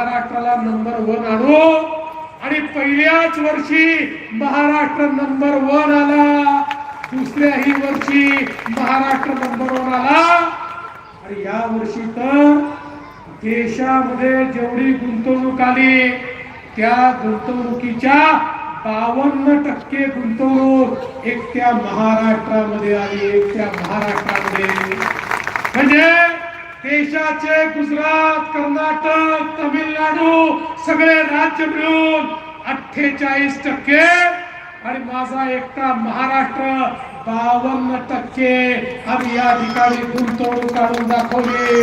महाराष्ट्राला number one आणू. आणि पहिल्याच वर्षी महाराष्ट्र नंबर वन आला. दुसऱ्याही वर्षी महाराष्ट्र नंबर वन आला. आणि या वर्षी तर देशामध्ये जेवढी गुंतवणूक आली त्या गुंतवणुकीच्या बावन्न टक्के गुंतवणूक एकट्या महाराष्ट्रामध्ये आली एकट्या महाराष्ट्रामध्ये. म्हणजे देशाचे गुजरात कर्नाटक तमिळनाडू सगळे राज्य मिळून अठ्ठेचाळीस टक्के आणि माझा एकटा महाराष्ट्र बावन्न टक्के आम्ही या ठिकाणी गुंतवणूक काढून दाखवली.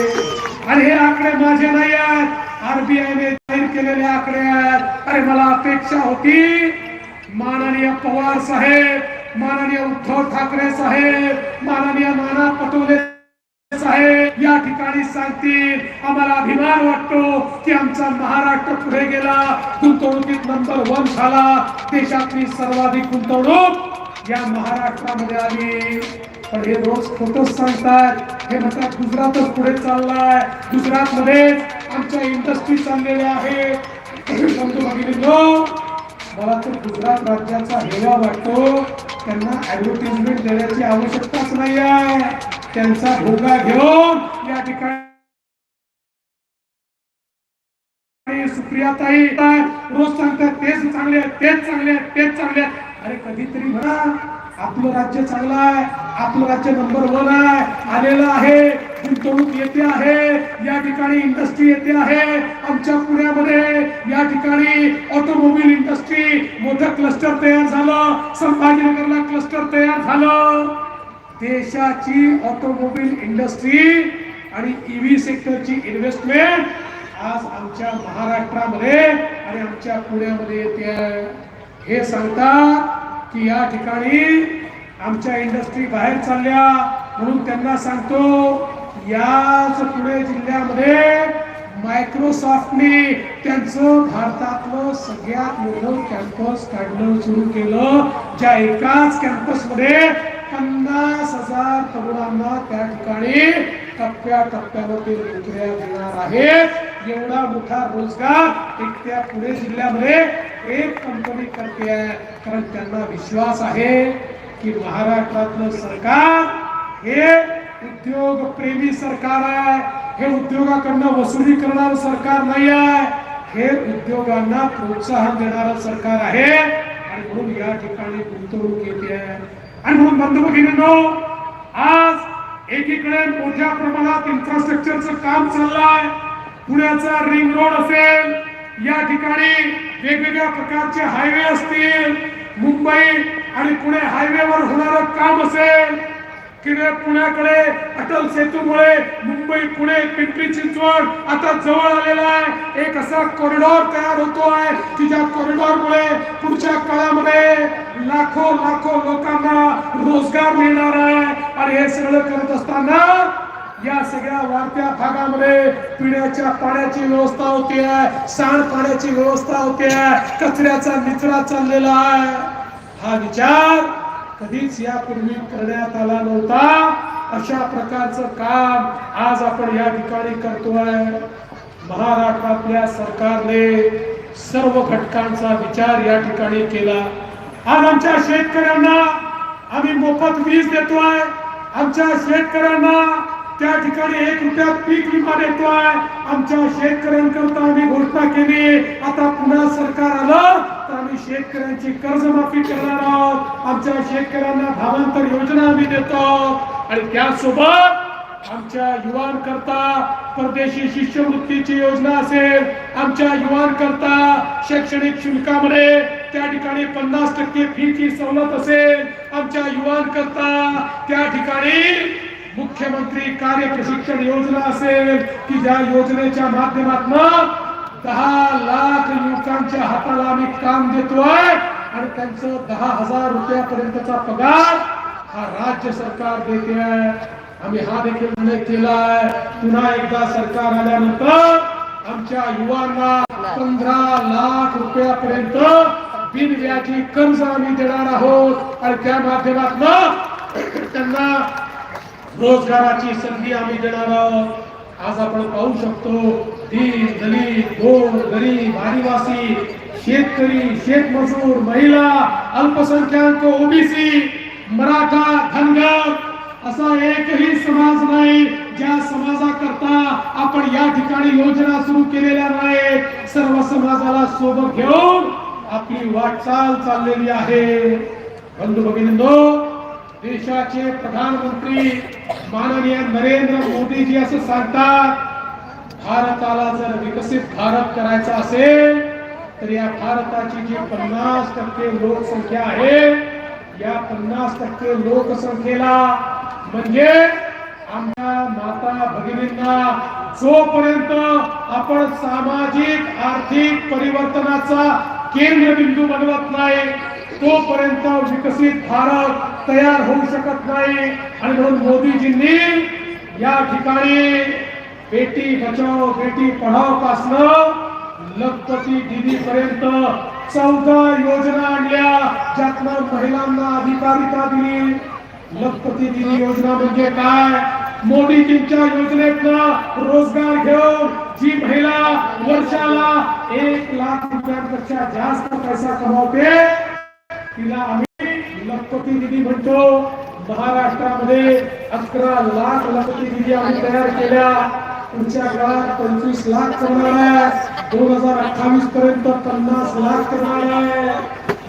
आणि हे आकडे माझे नाही आहेत. आरबीआयने जाहीर केलेले आकडे आहेत. अरे मला अपेक्षा होती. माननीय पवार साहेब माननीय उद्धव ठाकरे साहेब माननीय नाना पटोले आहे. या ठिकाणी सांगतील. आम्हाला अभिमान वाटतो की आमचा महाराष्ट्र पुढे गेला. गुंतवणुकीत नंबर वन झाला. देशातली सर्वाधिक गुंतवणूक या महाराष्ट्रामध्ये आली. पण हे रोज खोटच सांगतात. हे म्हणतात गुजरातच पुढे चाललाय. गुजरात मध्ये आमच्या इंडस्ट्री चाललेल्या आहेत बंधू मला तर गुजरात राज्याचा हेवा वाटतो. त्यांना ऍडव्हर्टिजमेंट देण्याची आवश्यकताच नाही आहे त्यांचा भोगा घेऊन या ठिकाणी सुप्रियाताई रोज सांगतात तेच चांगले तेच चांगले तेच चांगले अरे कधीतरी म्हणा आपलं राज्य चांगलं आहे आपलं राज्य नंबर वन आहे आलेलं आहे गुंतवणूक येते आहे या ठिकाणी इंडस्ट्री येते आहे आमच्या पुण्यामध्ये या ठिकाणी ऑटोमोबाईल इंडस्ट्री मोठं क्लस्टर तयार झालं संभाजीनगरला क्लस्टर तयार झालं. देशाची ऑटोमोबाईल इंडस्ट्री आणि ईव्ही सेक्टरची इन्व्हेस्टमेंट आज आमच्या महाराष्ट्रामध्ये आणि आमच्या पुण्यामध्ये येते आहे. हे सांगतात की या ठिकाणी आमच्या इंडस्ट्री बाहेर चालल्या म्हणून त्यांना सांगतो याच पुणे जिल्ह्यामध्ये मायक्रोसॉफ्टने त्यांचं भारतातलं सगळ्यात मोठं कॅम्पस काढणं सुरू केलं ज्या एकाच कॅम्पसमध्ये पन्नास हजार तरुणांना त्या ठिकाणी टप्प्या टप्प्यावर नोकऱ्या देणार आहेत. एवढा मोठा रोजगार एक त्या पुणे जिल्ह्यामध्ये एक कंपनी करते आहे. कारण त्यांना विश्वास आहे की महाराष्ट्रातलं सरकार हे उद्योग प्रेमी सरकार आहे. हे उद्योगाकडनं वसुली करणार सरकार नाही आहे. हे उद्योगांना प्रोत्साहन देणारं सरकार आहे. आणि म्हणून या ठिकाणी गुंतवणूक येते आहे. आणि म्हणून बंधू आज एकीकडे मोठ्या प्रमाणात इन्फ्रास्ट्रक्चरचं काम चाललंय. पुण्याचा रिंग रोड असेल या ठिकाणी वेगवेगळ्या प्रकारचे हायवे असतील. मुंबई आणि पुणे हायवेवर होणारं काम असेल. किंवा पुण्याकडे अटल सेतूमुळे मुंबई पुणे पिंपरी चिंचवड आता जवळ आलेला आहे. एक असा कॉरिडॉर तयार होतो आहे की ज्या कॉरिडॉरमुळे पुढच्या काळामध्ये लाखो लाखो लोकांना रोजगार मिळणार आहे. आणि हे सगळं करत असताना या सगळ्या वाढत्या भागामध्ये पिण्याच्या पाण्याची व्यवस्था होती. आहे सांडपाण्याची व्यवस्था होती. आहे कचऱ्याचा निचरा चाललेला आहे. हा विचार कधीच यापूर्वी करण्यात आला नव्हता. अशा प्रकारचं काम आज आपण या ठिकाणी करतोय. महाराष्ट्रातल्या सरकारने सर्व घटकांचा विचार या ठिकाणी केला. आज आमच्या शेतकऱ्यांना आम्ही मोफत वीज देतोय. आमच्या शेतकऱ्यांना त्या ठिकाणी एक रुपया पीक विमा देतोय. आमच्या शेतकऱ्यांकरता आम्ही घोषणा केली. आता पुन्हा सरकार आलं. तर आम्ही शेतकऱ्यांची कर्जमाफी करणार आहोत. आमच्या शेतकऱ्यांना भावांतर योजना आम्ही देतो. आणि त्यासोबत आमच्या युवांकरता परदेशी शिष्यवृत्तीची योजना असेल. आमच्या युवांकरता शैक्षणिक शुल्कामध्ये त्या ठिकाणी पन्नास टक्के फीची सवलत असेल. आमच्या युवांकरता त्या ठिकाणी मुख्यमंत्री कार्य प्रशिक्षण योजना असेल. की ज्या योजनेच्या माध्यमातून दहा लाख युवकांच्या हाताला आम्ही काम देतोय आणि त्यांचं दहा हजार रुपयापर्यंतचा पगार हा राज्य सरकार देते आम्ही हा देखील निर्णय केलाय. पुन्हा एकदा सरकार आल्यानंतर आमच्या युवांना पंधरा लाख रुपयापर्यंत बिनव्याजी कर्ज आम्ही देणार आहोत. आणि त्या माध्यमातून त्यांना रोजगाराची संधी आम्ही देणार आहोत. आज आपण पाहू शकतो दीन दलित गोर गरीब आदिवासी शेतकरी शेतमजूर महिला अल्पसंख्याक ओबीसी मराठा धनगर असा एकही समाज नाही ज्या समाजाकरता आपण या ठिकाणी योजना सुरू केलेल्या नाही सर्व समाजाला सोबत घेऊन आपली वाटचाल चाललेली आहे. बंधू भगिनींनो देशाचे प्रधानमंत्री माननीय नरेंद्र मोदीजी असं सांगतात भारताला जर विकसित भारत करायचा असेल तर या भारताची जी पन्नास टक्के लोकसंख्या आहे या पन्नास टक्के लोकसंख्येला म्हणजे आमच्या माता भगिनींना जोपर्यंत आपण सामाजिक आर्थिक परिवर्तनाचा केंद्रबिंदू बनवत नाही तोपर्यंत विकसित भारत तयार होऊ शकत नाही. आणि म्हणून मोदीजींनी या ठिकाणी बेटी बचाओ बेटी पढाओ पासन लखपती दिदी पर्यंत चौदा योजना आणल्या ज्यातनं महिलांना अधिकारिता दिली. लखपती दिदी योजना म्हणजे काय? मोदीजींच्या योजनेतनं रोजगार घेऊन जी महिला वर्षाला एक लाख रुपयांपेक्षा जास्त पैसा कमावते तिला आम्ही लखपती दिदी म्हणतो. महाराष्ट्रामध्ये अकरा लाख लखपती दिदी आम्ही तयार केल्या. पुढच्या काळात पंचवीस लाख करणार आहे. दोन हजार अठ्ठावीस पर्यंत पन्नास लाख करणार आहे.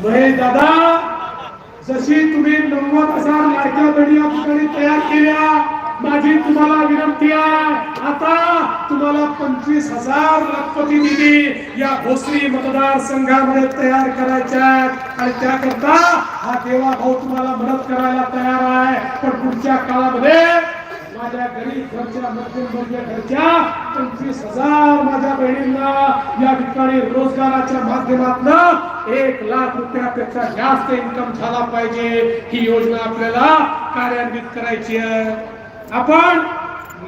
महेश दादा जशी तुम्ही नव्वद हजार लाडक्या बहिणी ठिकाणी तयार केल्या माझी तुम्हाला विनंती आहे. आता तुम्हाला पंचवीस हजार लखपती निधी या भोसरी मतदारसंघामध्ये तयार करायच्या आहेत. आणि त्याकरता हा देवा भाऊ तुम्हाला मदत करायला तयार आहे. पण पुढच्या काळामध्ये माझ्या गरीब घरच्या मध्यमवर्गीय घरच्या पंचवीस हजार माझ्या बहिणींना या ठिकाणी रोजगाराच्या माध्यमातून एक लाख रुपयापेक्षा जास्त इन्कम झाला पाहिजे. ही योजना आपल्याला कार्यान्वित करायची आहे. आपण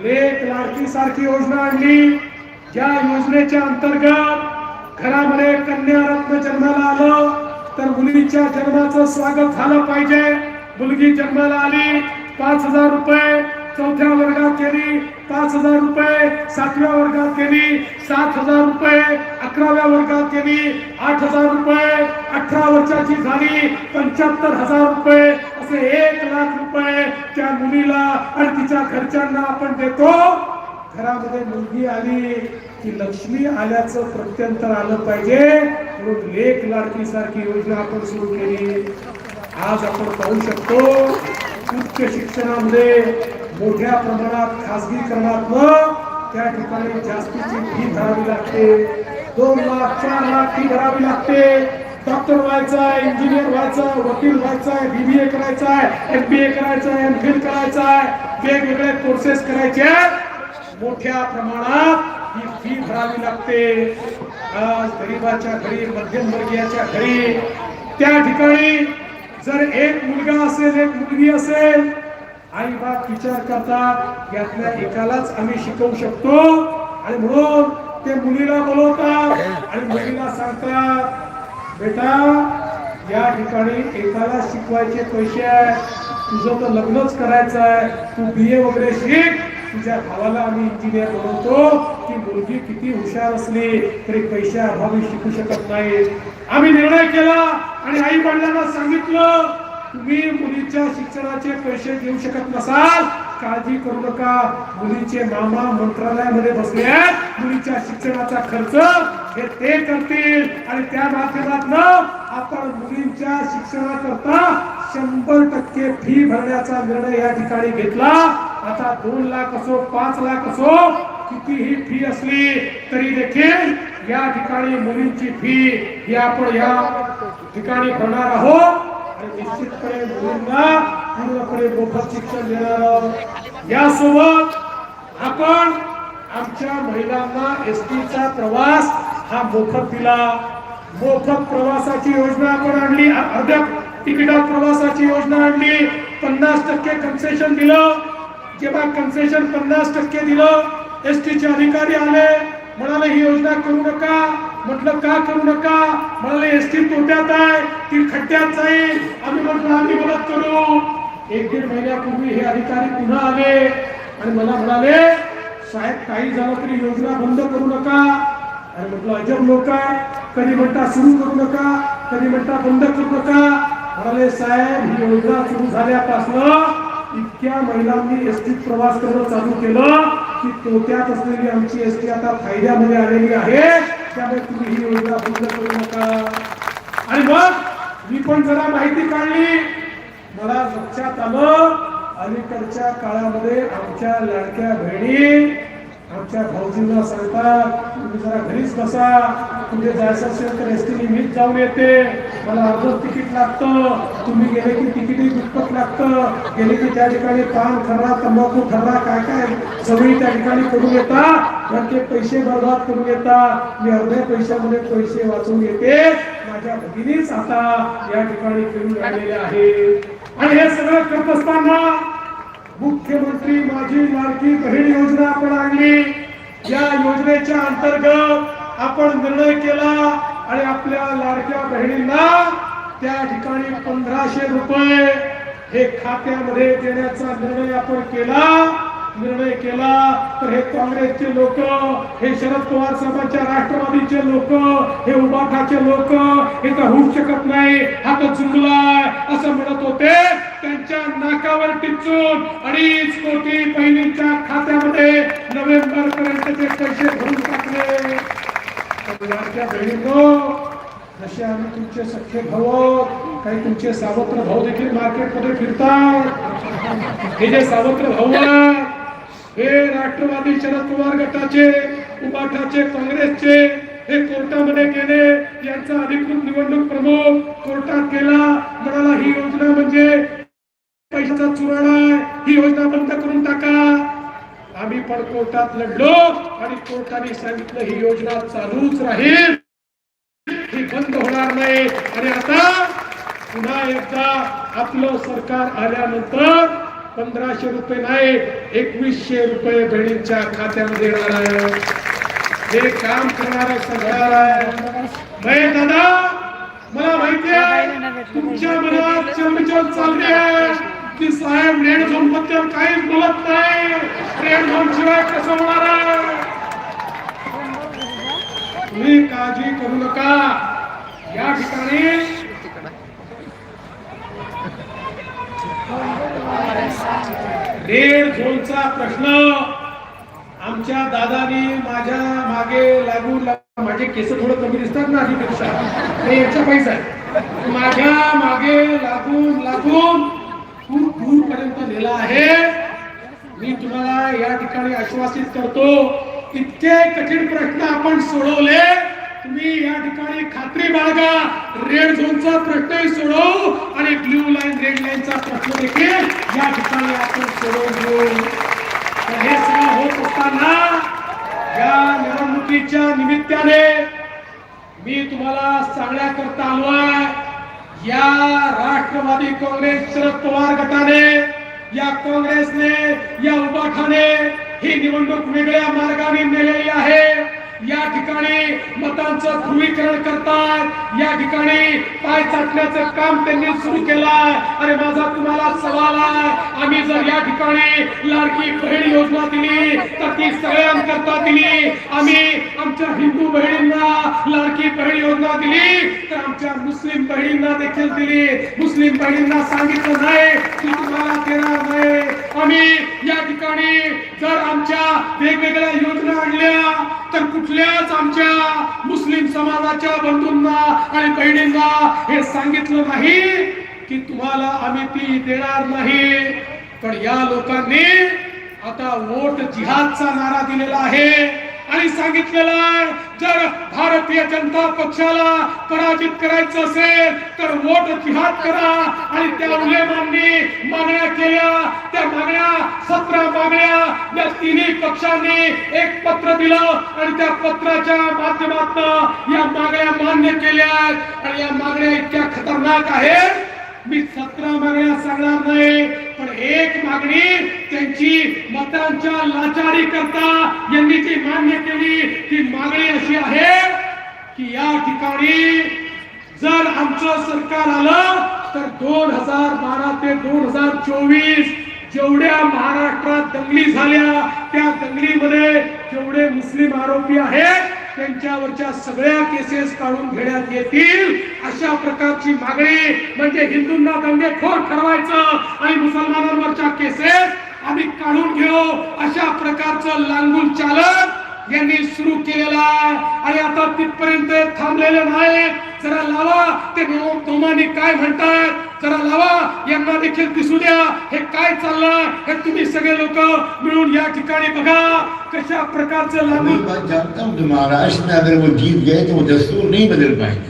लेख लाडकी सारखी योजना आणली. ज्या योजनेच्या अंतर्गत घरामध्ये कन्या रत्न जन्माला आलं तर मुलीच्या जन्माचं स्वागत झालं पाहिजे. मुलगी जन्माला आली पाच हजार रुपये चौथ्या वर्गात केली पाच हजार रुपये सातव्या वर्गात केली सात हजार रुपये अकराव्या वर्गात केली आठ हजार रुपये अठरा वर्षाची झाली पंच्याहत्तर हजार रुपये असे एक लाख रुपये त्या मुलीला आणि तिच्या घरच्यांना आपण देतो. घरामध्ये मुलगी आली की लक्ष्मी आल्याचं प्रत्यंतर आलं पाहिजे. म्हणून लेख लाडकी सारखी योजना आपण सुरू केली. आज आपण पाहू शकतो उच्च शिक्षणामध्ये मोठ्या प्रमाणात खासगीकरणातनं त्या ठिकाणी जास्तीची फी भरावी लागते. दोन लाख चार लाख फी भरावी लागते. डॉक्टर व्हायचा आहे इंजिनियर व्हायचा आहे वकील व्हायचा आहे बीबीए करायचा आहे एम बी ए करायचा आहे एम फिल करायचा आहे वेगवेगळे कोर्सेस करायचे. मोठ्या प्रमाणात ही फी भरावी लागते. आज गरीबाच्या घरी मध्यमवर्गीयाच्या घरी. त्या ठिकाणी जर एक मुलगा असेल एक मुलगी असेल आई बाप विचार करतात यातल्या एकालाच आम्ही शिकवू शकतो. आणि म्हणून ते मुलीला बोलवतात आणि मुलीला सांगतात बेटा या ठिकाणी एकाला शिकवायचे पैसे तुझं तर लग्नच करायचं आहे. तू बी ए वगैरे शिक. तुझ्या भावाला आम्ही इंजिनियर बनवतो. की मुलगी किती हुशार असली तरी पैशा अभावी शिकू शकत नाही. आम्ही निर्णय केला आणि आई वडिलांना सांगितलं तुम्ही मुलीच्या शिक्षणाचे पैसे देऊ शकत नसाल. काळजी करू नका. मुलीचे मामा मंत्रालयामध्ये बसले आहेत. मुलीच्या शिक्षणाचा खर्च हे ते करतील. आणि त्या माध्यमातून आपण मुलींच्या शिक्षणाकरता शंभर टक्के फी भरण्याचा निर्णय या ठिकाणी घेतला. आता दोन लाख असो पाच लाख असो कितीही फी असली तरी देखील या ठिकाणी मुलींची फी ही आपण या ठिकाणी भरणार आहोत. आणि निश्चितपणे मुलींना पूर्णपणे मोफत शिक्षण देणार आहोत. यासोबत आपण आमच्या महिलांना एस टीचा प्रवास हा मोफत दिला. मोफत प्रवासाची योजना आपण आणली. अर्ध्या तिकिटात प्रवासाची योजना आणली. पन्नास टक्के कन्सेशन दिलं. जेव्हा कन्सेशन पन्नास टक्के दिलं एस टीचे अधिकारी आले. म्हणाले ही योजना करू नका. म्हटलं का करू नका? म्हणाले एस टी तोट्यात आहे. ती खड्ड्यात जाईल. आम्ही म्हटलं आम्ही मदत करू. एक दीड महिन्यापूर्वी हे अधिकारी पुन्हा आले आणि मला म्हणाले साहेब काही झालं तरी योजना बंद करू नका. अरे म्हटलं अजब लोक आहे. कधी म्हणता सुरू करू नका कधी म्हणता बंद करू नका. म्हणाले साहेब ही योजना सुरू झाल्यापासून इतक्या महिलांनी एसटीत प्रवास करणं चालू केलं की तोट्यात असलेली आमची एसटी आता फायद्यामध्ये आलेली आहे. त्यामुळे तुम्ही ही योजना बंद करू नका. आणि मग मी पण जरा माहिती काढली. मला लक्षात आलं अलीकडच्या काळामध्ये आमच्या लाडक्या बहिणी आमच्या भाऊजींना सांगतात तुम्ही जरा घरीच बसा कुठे जायचं असेल तर एस टी मीच जाऊन येते. मला अर्धच तिकीट लागतं तुम्ही गेले की तिकीटही दुप्पट लागतं. गेले की त्या ठिकाणी पान खर्रा तंबाखू खर्रा काय काय सगळी त्या ठिकाणी करून येता. तर ते पैसे बर्बाद करून येता. मी अर्ध्या पैशामध्ये पैसे वाचून येते. माझ्या भगिनीच आता या ठिकाणी फिरून आलेले आहे आणि हे सगळं करत असताना मुख्यमंत्री माझी लाडकी बहीण योजना आपण आणली. या योजनेच्या अंतर्गत आपण निर्णय केला आणि आपल्या लाडक्या बहिणींना त्या ठिकाणी पंधराशे रुपये हे खात्यामध्ये देण्याचा निर्णय आपण केला. निर्णय केला तर हे काँग्रेसचे लोक हे शरद पवार साहेबांच्या राष्ट्रवादीचे लोक हे उबाठाचे लोक हे तर होऊ शकत नाही. हा तर जुमलाय असं म्हणत होते. त्यांच्या नाकावर टिचून अडीच कोटी बहिणींच्या खात्यामध्ये नोव्हेंबर पर्यंतचे पैसे भरून टाकले. लाडक्या बहिणींनो जसे आम्ही तुमचे सख्खे भाऊ काही तुमचे सावत्र भाऊ देखील मार्केटमध्ये फिरतात. हे जे सावत्र भाऊ हे राष्ट्रवादी शरद पवार गटाचे उपाठाचे काँग्रेसचे हे कोर्टामध्ये गेले. यांचा अधिकृत निवडणूक प्रमुख कोर्टात गेला. म्हणाला ही योजना म्हणजे पैशाचा चुराडा ही योजना बंद करून टाका. आम्ही पण कोर्टात लढलो आणि कोर्टाने सांगितलं ही योजना चालूच राहील. ही बंद होणार नाही. आणि आता पुन्हा एकदा आपलं सरकार आल्यानंतर पंधराशे रुपये नाही एकवीसशे रुपये बहिणींच्या खात्यामध्ये येणार आहे. हे काम करणार सरकार आहे. दादा मला माहिती आहे तुमच्या मनात चमचम चालले आहे. की साहेब रेड झोनबद्दल काहीच बोलत नाही. रेड झोन शिवाय कसं होणार तुम्ही काळजी करू नका. या ठिकाणी रेड झोनचा प्रश्न आमच्या दादानी माझ्या मागे लागून लागून- माझे केस थोडं कमी दिसतात ना आधीपेक्षा. हे याचा पैसा माझ्या मागे लागून लागून खूप दूर पर्यंत नेला आहे. मी तुम्हाला या ठिकाणी आश्वासित करतो इतके कठीण प्रश्न आपण सोडवले. तुम्ही या ठिकाणी खात्री बाळगा. रेड झोनचा प्रश्नही सोडवू आणि ब्ल्यू लाईन रेड लाईनचा प्रश्न देखील या ठिकाणी आपण सोडवून घेऊ हे सगळं होत असताना या निवडणुकीच्या निमित्ताने मी तुम्हाला सांगण्याकरता आलो आहे. या राष्ट्रवादी काँग्रेस शरद पवार गटाने या काँग्रेसने या उबाठाने ही निवडणूक वेगळ्या मार्गाने नेलेली आहे. या ठिकाणी मतांचं ध्रुवीकरण करतात. या ठिकाणी पाय चाटण्याचं काम त्यांनी सुरू केलं. अरे माझा तुम्हाला सवाल आहे. आम्ही जर या ठिकाणी लाडकी बहीण योजना दिली तर ती सगळ्यांकरता दिली. आम्ही आमच्या हिंदू बहिणींना लाडकी बहीण योजना दिली तर आमच्या मुस्लिम बहिणींना देखील दिली. मुस्लिम बहिणींना सांगितलं नाही की तुम्हाला देणार नाही. आम्ही या ठिकाणी जर आमच्या वेगवेगळ्या योजना आणल्या तर कुठल्याच आमच्या मुस्लिम समाजाच्या बंधूंना आणि बहिणींना हे सांगितलं नाही की तुम्हाला आम्ही ती देणार नाही. पण या लोकांनी आता वोट जिहादचा नारा दिलेला आहे. आणि सांगितलेलं आहे जर भारतीय जनता पक्षाला पराजित करायचं असेल तर वोट जिहाद करा. आणि त्या उलेमांनी मागण्या केल्या. त्या मागण्या सतरा मागण्या या तिन्ही पक्षांनी एक पत्र दिलं आणि त्या पत्राच्या माध्यमातून या मागण्या मान्य केल्या आणि या मागण्या इतक्या खतरनाक आहेत मी सतरा मागण्या सांगणार नाही पण एक मागणी त्यांची मतांच्या लाचारी करता यांनी जी मान्य केली ती मागणी अशी आहे की या ठिकाणी जर आमचं सरकार आलं तर दोन हजार बारा ते दोन हजार चोवीस जेवढ्या महाराष्ट्रात दंगली झाल्या त्या दंगलीमध्ये जेवढे मुस्लिम आरोपी आहेत त्यांच्यावरच्या सगळ्या केसेस काढून घेण्यात येतील अशा प्रकारची मागणी म्हणजे हिंदूंना दंगेखोर ठरवायचं आणि मुसलमानांवरच्या केसेस आम्ही काढून घेऊ अशा प्रकारचं लांगून चालक यांनी सुरू केलेला आहे आणि आता तिथपर्यंत थांबलेले नाही जरा लावा ते नो- नोमानी काय म्हणतात? जरा लावा यांना देखील दिसू द्या. हे काय चाललं हे तुम्ही सगळे लोक मिळून या ठिकाणी बघा. कशा प्रकारचं लागू जानता हूँ महाराष्ट्र में अगर वो जीत गए तो वो दस्तूर नहीं बदल पाएंगे.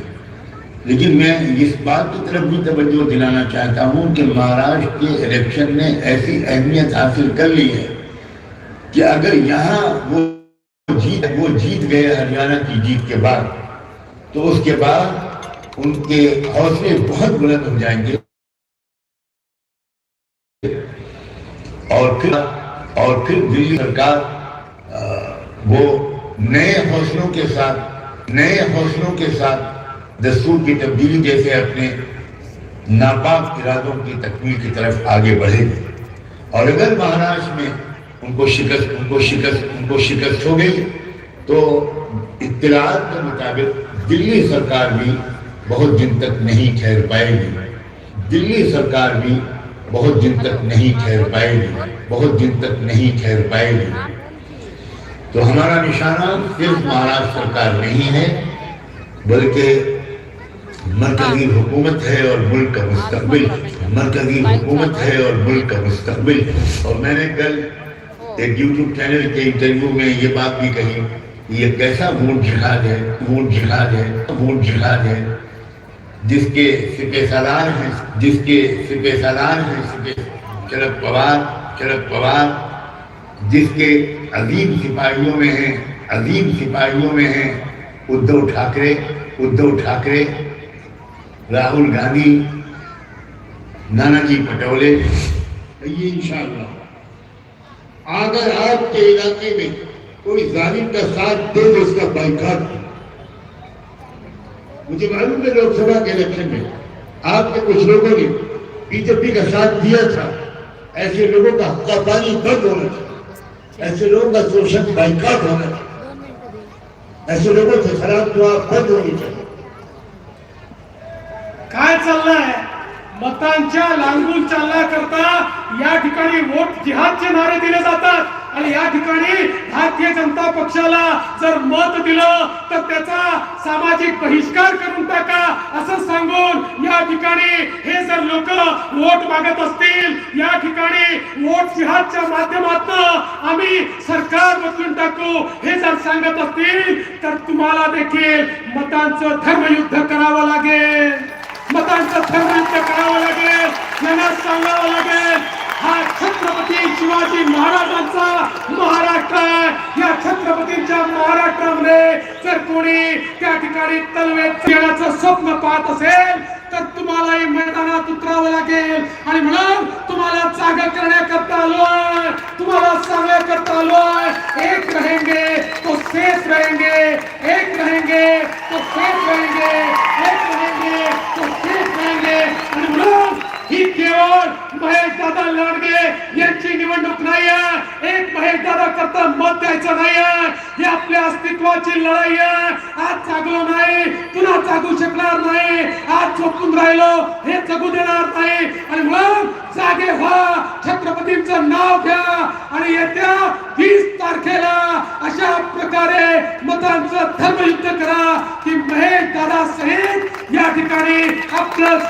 लेकिन मैं इस बात की तरफ भी तवज्जो दिलाना चाहता हूँ कि महाराष्ट्र के इलेक्शन ने ऐसी अहमियत हासिल कर ली है कि अगर यहाँ वो जीत वो जीत गए हरियाणा की जीत के बाद तो उसके बाद उनके हौसले बहुत बुलंद हो जाएंगे और फिर और फिर दिल्ली सरकार अ, वो नए हौसलों के साथ नए हौसलों के साथ दस्तूर की तब्दीली जैसे अपने नापाक इरादों की तकमील की तरफ आगे बढ़ेगी और अगर महाराष्ट्र में उनको शिकस्त उनको शिकस्त उनको शिकस्त हो गई तो इत्तलात के मुताबिक दिल्ली सरकार भी बहुत दिन तक नहीं ठहर पाएगी दिल्ली सरकार भी बहुत दिन तक नहीं ठहर पाएगी बहुत दिन तक नहीं ठहर पाएगी तो हमारा निशाना सिर्फ महाराष्ट्र सरकार नहीं है बल्कि मरकजी हुकूमत है और मुल्क का मुस्तकबिल मरकजी हुकूमत है और मुल्क का मुस्तकबिल और मैंने कल एक यूट्यूब चैनल के इंटरव्यू में ये बात भी कही कि ये कैसा वोट जिहाद है वोट जिहाद है वोट जिहाद है जिसके सिपे सालार हैं जिसके सिपे सालार हैं सिपे शरद पवार शरद पवार जिसके अजीम सिपाहियों में हैं अजीम सिपाहियों में हैं उद्धव ठाकरे उद्धव ठाकरे राहुल गांधी नानाजी पटोले ये इंशाल्लाह अगर आपके इलाके में कोई जालिम का साथ दे तो उसका बाइकाट करें। मुझे मालूम है लोकसभा के इलेक्शन में आपके कुछ लोगों ने बीजेपी का साथ दिया था ऐसे लोगों का हक्का पानी बंद होना चाहिए ऐसे लोगों का शोषण बाइकाट होना चाहिए ऐसे लोगों से खराब दुआ बंद होनी चाहिए काय चाललंय मतांच्या लांगून चालण्याकरता या ठिकाणी वोट जिहादचे नारे दिले जातात. आणि या ठिकाणी भारतीय जनता पक्षाला जर मत दिलं तर त्याचा सामाजिक बहिष्कार करून टाका असं सांगून या ठिकाणी हे जर लोक वोट मागत असतील या ठिकाणी वोट जिहादच्या माध्यमातून आम्ही सरकार बदलून टाकू हे जर सांगत असतील तर तुम्हाला देखील मतांचं धर्मयुद्ध करावं लागेल. मतांचं धर्मयुद्ध करावं लागेल. यांना सांगावं लागेल. हा छत्रपती शिवाजी महाराजांचा महाराष्ट्र आहे. या छत्रपतींच्या महाराष्ट्रामध्ये जर कोणी त्या ठिकाणी तलवेत येण्याचं स्वप्न पाहत असेल तर तुम्हालाही मैदानात उतरावं लागेल. आणि म्हणून तुम्हाला जागा करण्याकरता आलोय. तुम्हाला सांगण्याकरता आलोय. एक रहेंगे तो शेष रहेंगे. एक रहेंगे तो शेष रहेंगे. एक रहेंगे तो शेष रहेंगे आणि म्हणून ही केवळ महेश दादा लांडगे यांची निवडणूक नाही आहे. एक महेश दादा करता मत द्यायचं नाही आहे. ही आपल्या अस्तित्वाची लढाई आहे. आज जागलो नाही. पुन्हा जागू शकणार नाही. आज झोपून राहिलो. हे जगू देणार नाही. आणि मग जागे व्हा. छत्रपतींचं नाव घ्या. आणि येत्या वीस तारखेला अशा प्रकारे मतांचं धर्मयुद्ध करा की महेश दादा सहित या ठिकाणी आपलं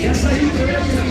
Yes, I do.